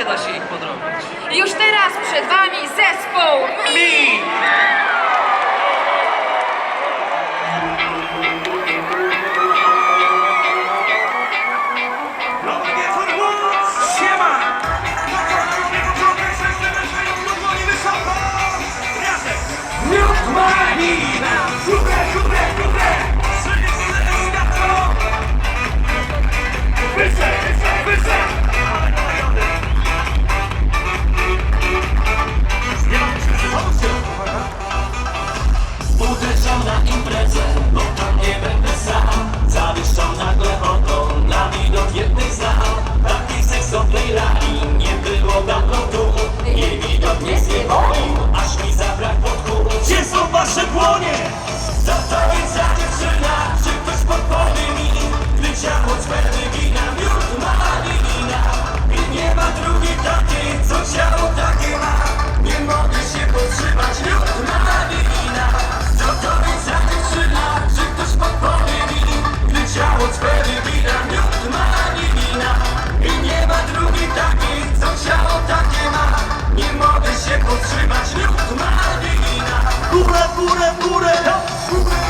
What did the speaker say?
nie da się ich podrobić. Już teraz przed Wami Chodzę na imprezę, bo tam nie będę sam. Zawieszona pure, pure, pure.